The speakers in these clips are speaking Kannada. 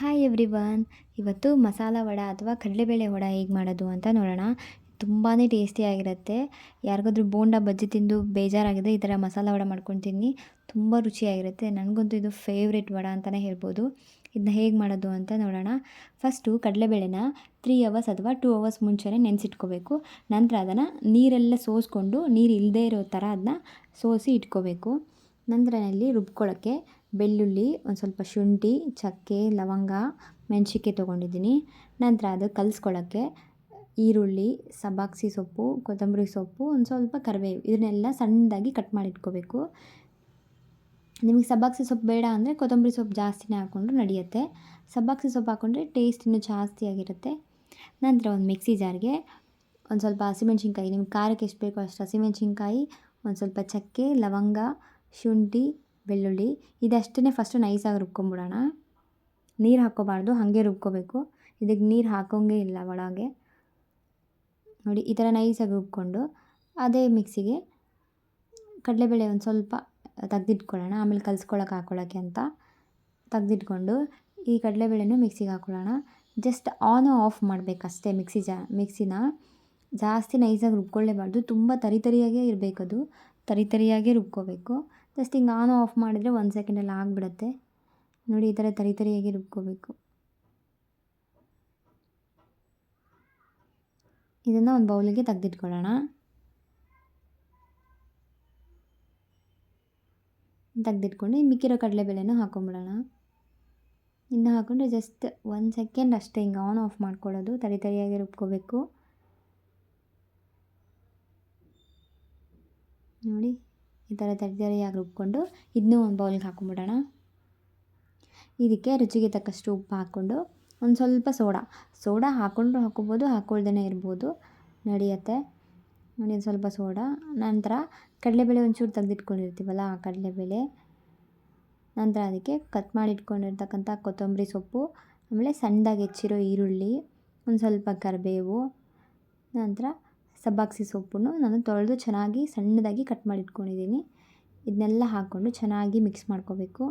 ಹಾಯ್ ಎವ್ರಿವನ್ ಇವತ್ತು ಮಸಾಲ ವಡ ಅಥವಾ ಕಡಲೆಬೇಳೆ ವಡ ಹೇಗೆ ಮಾಡೋದು ಅಂತ ನೋಡೋಣ. ತುಂಬಾ ಟೇಸ್ಟಿಯಾಗಿರುತ್ತೆ ಯಾರಿಗಾದ್ರೂ ಬೋಂಡ ಬಜ್ಜಿ ತಿಂದು ಬೇಜಾರಾಗಿದೆ ಈ ಥರ ಮಸಾಲ ವಡ ಮಾಡ್ಕೊಂಡು ತಿನ್ನಿ ತುಂಬ ರುಚಿಯಾಗಿರುತ್ತೆ. ನನಗಂತೂ ಇದು ಫೇವ್ರೆಟ್ ವಡ ಅಂತಲೇ ಹೇಳ್ಬೋದು. ಇದನ್ನ ಹೇಗೆ ಮಾಡೋದು ಅಂತ ನೋಡೋಣ. ಫಸ್ಟು ಕಡಲೆಬೇಳೆನ ತ್ರೀ ಅವರ್ಸ್ ಅಥವಾ ಟೂ ಅವರ್ಸ್ ಮುಂಚೆನೇ ನೆನೆಸಿಟ್ಕೋಬೇಕು. ನಂತರ ಅದನ್ನು ನೀರೆಲ್ಲ ಸೋಸ್ಕೊಂಡು ನೀರು ಇಲ್ಲದೇ ಇರೋ ಥರ ಅದನ್ನ ಸೋಸಿ ಇಟ್ಕೋಬೇಕು. ನಂತರ ಅಲ್ಲಿ ರುಬ್ಕೊಳ್ಳೋಕ್ಕೆ ಬೆಳ್ಳುಳ್ಳಿ, ಒಂದು ಸ್ವಲ್ಪ ಶುಂಠಿ, ಚಕ್ಕೆ, ಲವಂಗ ಮೆಣಸಿಕೆ ತೊಗೊಂಡಿದ್ದೀನಿ. ನಂತರ ಅದು ಕಲಿಸ್ಕೊಳ್ಳೋಕ್ಕೆ ಈರುಳ್ಳಿ ಸಬಾಕ್ಸಿ ಸೊಪ್ಪು, ಕೊತ್ತಂಬರಿ ಸೊಪ್ಪು, ಒಂದು ಸ್ವಲ್ಪ ಕರಿಬೇವು. ಇದನ್ನೆಲ್ಲ ಸಣ್ಣದಾಗಿ ಕಟ್ ಮಾಡಿಟ್ಕೋಬೇಕು ನಿಮಗೆ ಸಬ್ಬಾಕ್ಸಿ ಸೊಪ್ಪು ಬೇಡ ಅಂದರೆ ಕೊತ್ತಂಬರಿ ಸೊಪ್ಪು ಜಾಸ್ತಿನೇ ಹಾಕ್ಕೊಂಡ್ರು ನಡೆಯುತ್ತೆ. ಸಬ್ಬಾಕ್ಸಿ ಸೊಪ್ಪು ಹಾಕ್ಕೊಂಡ್ರೆ ಟೇಸ್ಟ್ ಇನ್ನೂ ಜಾಸ್ತಿ ಆಗಿರುತ್ತೆ. ನಂತರ ಒಂದು ಮಿಕ್ಸಿ ಜಾರ್ಗೆ ಒಂದು ಸ್ವಲ್ಪ ಹಸಿಮೆಣ್ಸಿನ್ಕಾಯಿ, ನಿಮ್ಗೆ ಖಾರಕ್ಕೆ ಎಷ್ಟು ಬೇಕೋ ಅಷ್ಟು ಹಸಿಮೆಣ್ಸಿನ್ಕಾಯಿ, ಒಂದು ಸ್ವಲ್ಪ ಚಕ್ಕೆ, ಲವಂಗ ಶುಂಠಿ, ಬೆಳ್ಳುಳ್ಳಿ ಇದಷ್ಟನ್ನೇ ಫಸ್ಟು ನೈಸಾಗಿ ರುಬ್ಕೊಂಬಿಡೋಣ. ನೀರು ಹಾಕ್ಕೋಬಾರ್ದು, ಹಾಗೆ ರುಬ್ಕೋಬೇಕು. ಇದಕ್ಕೆ ನೀರು ಹಾಕೋಂಗೆ ಇಲ್ಲ ಒಳಗೆ. ನೋಡಿ, ಈ ಥರ ನೈಸಾಗಿ ರುಬ್ಕೊಂಡು ಅದೇ ಮಿಕ್ಸಿಗೆ ಕಡಲೆಬೇಳೆ ಒಂದು ಸ್ವಲ್ಪ ತೆಗ್ದಿಟ್ಕೊಳ್ಳೋಣ. ಆಮೇಲೆ ಕಲ್ಸ್ಕೊಳ್ಳೋಕೆ ಹಾಕ್ಕೊಳ್ಳೋಕ್ಕೆ ಅಂತ ತೆಗ್ದಿಟ್ಕೊಂಡು ಈ ಕಡಲೆಬೇಳೆನೂ ಮಿಕ್ಸಿಗೆ ಹಾಕ್ಕೊಳ್ಳೋಣ ಜಸ್ಟ್ ಆನ್ ಆಫ್ ಮಾಡಬೇಕಷ್ಟೇ ಮಿಕ್ಸಿ ಜಾ ಮಿಕ್ಸಿನ ಜಾಸ್ತಿ ನೈಸಾಗಿ ರುಬ್ಕೊಳ್ಳೇಬಾರ್ದು. ತುಂಬ ತರಿತರಿಯಾಗೇ ಇರಬೇಕದು. ತರಿತರಿಯಾಗೇ ರುಬ್ಕೋಬೇಕು. ಜಸ್ಟ್ ಹಿಂಗೆ ಆನ್ ಆಫ್ ಮಾಡಿದರೆ ಒಂದು ಸೆಕೆಂಡಲ್ಲಿ ಆಗಿಬಿಡತ್ತೆ. ನೋಡಿ ಈ ಥರ ತರಿ ತರಿಯಾಗಿ ರುಬ್ಕೋಬೇಕು. ಇದನ್ನು ಒಂದು ಬೌಲಿಗೆ ತೆಗೆದಿಟ್ಕೊಳ್ಳೋಣ. ತೆಗೆದಿಟ್ಕೊಂಡು ಮಿಕ್ಕಿರೋ ಕಡಲೆಬೇಳೆನೂ ಹಾಕೊಂಬಿಡೋಣ. ಇನ್ನು ಹಾಕೊಂಡ್ರೆ ಜಸ್ಟ್ ಒಂದು ಸೆಕೆಂಡ್ ಅಷ್ಟೇ ಹಿಂಗೆ ಆನ್ ಆಫ್ ಮಾಡ್ಕೊಳ್ಳೋದು, ತರಿ ತರಿಯಾಗಿ ರುಬ್ಕೋಬೇಕು. ನೋಡಿ. ಈ ಥರ ತರಿತರಿಯಾಗಿ ರುಬ್ಕೊಂಡು ಇದನ್ನೂ ಒಂದು ಬೌಲ್ಗೆ ಹಾಕೊಂಬಿಡೋಣ. ಇದಕ್ಕೆ ರುಚಿಗೆ ತಕ್ಕಷ್ಟು ಉಪ್ಪು ಹಾಕ್ಕೊಂಡು ಒಂದು ಸ್ವಲ್ಪ ಸೋಡಾ. ಸೋಡಾ ಹಾಕ್ಕೊಂಡು ಹಾಕ್ಕೊಬೋದು ಹಾಕೊಳ್ದೇ ಇರ್ಬೋದು. ನಡೆಯುತ್ತೆ. ನೋಡಿ ಸ್ವಲ್ಪ ಸೋಡಾ. ನಂತರ ಕಡಲೆಬೇಳೆ ಒಂಚೂರು ತೆಗೆದಿಟ್ಕೊಂಡಿರ್ತೀವಲ್ಲ ಆ ಕಡಲೆಬೇಳೆ. ನಂತರ ಅದಕ್ಕೆ ಕಟ್ ಮಾಡಿ ಇಟ್ಕೊಂಡಿರ್ತಕ್ಕಂಥ ಕೊತ್ತಂಬರಿ ಸೊಪ್ಪು, ಆಮೇಲೆ ಸಣ್ಣದಾಗಿ ಹೆಚ್ಚಿರೋ ಈರುಳ್ಳಿ, ಒಂದು ಸ್ವಲ್ಪ ಕರಿಬೇವು, ನಂತರ ಸಬ್ಬಾಕ್ಸಿ ಸೊಪ್ಪನ್ನು ನಾನು ತೊಳೆದು ಚೆನ್ನಾಗಿ ಸಣ್ಣದಾಗಿ ಕಟ್ ಮಾಡಿ ಇಟ್ಕೊಂಡಿದ್ದೀನಿ ಇದನ್ನೆಲ್ಲ ಹಾಕ್ಕೊಂಡು ಚೆನ್ನಾಗಿ ಮಿಕ್ಸ್ ಮಾಡ್ಕೋಬೇಕು.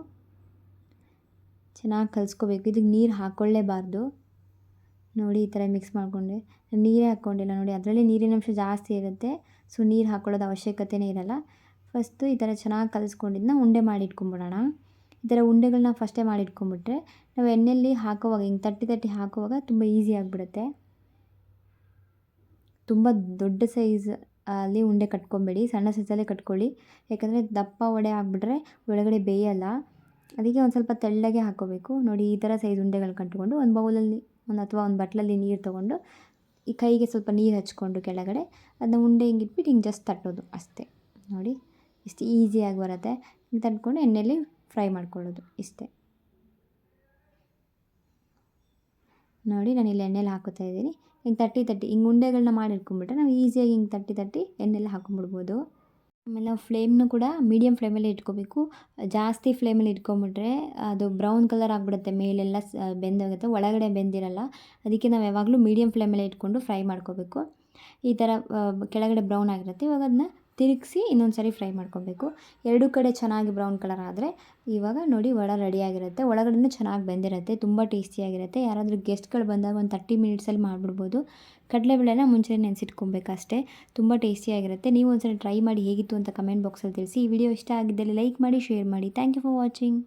ಚೆನ್ನಾಗಿ ಕಲಿಸ್ಕೋಬೇಕು. ಇದಕ್ಕೆ ನೀರು ಹಾಕ್ಕೊಳ್ಳೇಬಾರ್ದು. ನೋಡಿ, ಈ ಥರ ಮಿಕ್ಸ್ ಮಾಡಿಕೊಂಡೆ. ನೀರೇ ಹಾಕ್ಕೊಂಡಿಲ್ಲ ನೋಡಿ, ಅದರಲ್ಲಿ ನೀರಿನ ಅಂಶ ಜಾಸ್ತಿ ಇರುತ್ತೆ. ಸೊ, ನೀರು ಹಾಕ್ಕೊಳ್ಳೋದು ಅವಶ್ಯಕತೆಯೇ ಇರಲ್ಲ. ಫಸ್ಟು ಈ ಥರ ಚೆನ್ನಾಗಿ ಕಲಿಸ್ಕೊಂಡಿದ್ದನ್ನ ಉಂಡೆ ಮಾಡಿ ಇಟ್ಕೊಂಬಿಡೋಣ ಈ ಥರ ಉಂಡೆಗಳನ್ನ ಫಸ್ಟೇ ಮಾಡಿ ಇಟ್ಕೊಂಬಿಟ್ರೆ ನಾವು ಎಣ್ಣೆಯಲ್ಲಿ ಹಾಕೋವಾಗ, ಹಿಂಗೆ ತಟ್ಟಿ ತಟ್ಟಿ ಹಾಕುವಾಗ ತುಂಬ ಈಸಿ ಆಗಿಬಿಡುತ್ತೆ. ತುಂಬ ದೊಡ್ಡ ಸೈಜ್ ಅಲ್ಲಿ ಉಂಡೆ ಕಟ್ಕೊಬೇಡಿ, ಸಣ್ಣ ಸೈಜಲ್ಲೇ ಕಟ್ಕೊಳ್ಳಿ. ಯಾಕಂದರೆ ದಪ್ಪ ವಡೆ ಹಾಕ್ಬಿಟ್ರೆ ಒಳಗಡೆ ಬೇಯಲ್ಲ. ಅದಕ್ಕೆ ಒಂದು ಸ್ವಲ್ಪ ತೆಳ್ಳಗೆ ಹಾಕ್ಕೋಬೇಕು ನೋಡಿ, ಈ ಥರ ಸೈಜ್ ಉಂಡೆಗಳು ಕಟ್ಕೊಂಡು ಒಂದು ಬೌಲಲ್ಲಿ, ಒಂದು ಅಥವಾ ಒಂದು ಬಟ್ಲಲ್ಲಿ ನೀರು ತೊಗೊಂಡು ಈ ಕೈಗೆ ಸ್ವಲ್ಪ ನೀರು ಹಚ್ಕೊಂಡು ಕೆಳಗಡೆ ಅದನ್ನ ಉಂಡೆ ಹಿಂಗೆ ಇಟ್ಬಿಟ್ಟು ಹಿಂಗೆ ಜಸ್ಟ್ ತಟ್ಟೋದು ಅಷ್ಟೇ. ನೋಡಿ, ಇಷ್ಟು ಈಸಿಯಾಗಿ ಬರುತ್ತೆ. ತಟ್ಕೊಂಡು ಎಣ್ಣೆಯಲ್ಲಿ ಫ್ರೈ ಮಾಡ್ಕೊಳ್ಳೋದು ಇಷ್ಟೇ. ನೋಡಿ, ನಾನು ಇಲ್ಲಿ ಎಣ್ಣೆಲಿ ಹಾಕೋತಾ ಇದ್ದೀನಿ. ಹಿಂಗೆ ತಟ್ಟಿ ತಟ್ಟಿ, ಹಿಂಗೆ ಉಂಡೆಗಳನ್ನ ಮಾಡಿ ಇಟ್ಕೊಂಡ್ಬಿಟ್ರೆ ನಾವು ಈಸಿಯಾಗಿ ಹಿಂಗೆ ತಟ್ಟಿ ತಟ್ಟಿ ಎಣ್ಣೆಲ್ಲ ಹಾಕೊಂಡ್ಬಿಡ್ಬೋದು ಆಮೇಲೆ ನಾವು ಫ್ಲೇಮ್ನು ಕೂಡ ಮೀಡಿಯಮ್ ಫ್ಲೇಮಲ್ಲಿ ಇಟ್ಕೋಬೇಕು. ಜಾಸ್ತಿ ಫ್ಲೇಮಲ್ಲಿ ಇಟ್ಕೊಂಬಿಟ್ರೆ ಅದು ಬ್ರೌನ್ ಕಲರ್ ಆಗಿಬಿಡುತ್ತೆ, ಮೇಲೆಲ್ಲ ಬೆಂದೋಗುತ್ತೆ, ಒಳಗಡೆ ಬೆಂದಿರಲ್ಲ. ಅದಕ್ಕೆ ನಾವು ಯಾವಾಗಲೂ ಮೀಡಿಯಮ್ ಫ್ಲೇಮಲ್ಲೇ ಇಟ್ಕೊಂಡು ಫ್ರೈ ಮಾಡ್ಕೋಬೇಕು. ಈ ಥರ ಕೆಳಗಡೆ ಬ್ರೌನ್ ಆಗಿರುತ್ತೆ, ಇವಾಗ ಅದನ್ನ ತಿರುಗಿಸಿ ಇನ್ನೊಂದು ಸರಿ ಫ್ರೈ ಮಾಡ್ಕೊಬೇಕು. ಎರಡೂ ಕಡೆ ಚೆನ್ನಾಗಿ ಬ್ರೌನ್ ಕಲರ್ ಆದರೆ ಇವಾಗ ನೋಡಿ ವಡ ರೆಡಿಯಾಗಿರುತ್ತೆ ಒಳಗಡೆನೂ ಚೆನ್ನಾಗಿ ಬೆಂದಿರುತ್ತೆ, ತುಂಬ ಟೇಸ್ಟಿಯಾಗಿರುತ್ತೆ ಯಾರಾದರೂ ಗೆಸ್ಟ್ಗಳು ಬಂದಾಗ ಒಂದು ತರ್ಟಿ ಮಿನಿಟ್ಸಲ್ಲಿ ಮಾಡಿಬಿಡ್ಬೋದು. ಕಡಲೆಬೇಳೆನ ಮುಂಚೆ ನೆನೆಸಿಟ್ಕೊಬೇಕಷ್ಟೇ. ತುಂಬ ಟೇಸ್ಟಿಯಾಗಿರುತ್ತೆ ನೀವು ಒಂದ್ಸರಿ ಟ್ರೈ ಮಾಡಿ ಹೇಗಿತ್ತು ಅಂತ ಕಮೆಂಟ್ ಬಾಕ್ಸಲ್ಲಿ ತಿಳಿಸಿ. ಈ ವಿಡಿಯೋ ಇಷ್ಟ ಆಗಿದ್ದಲ್ಲಿ ಲೈಕ್ ಮಾಡಿ ಶೇರ್ ಮಾಡಿ. Thank you for watching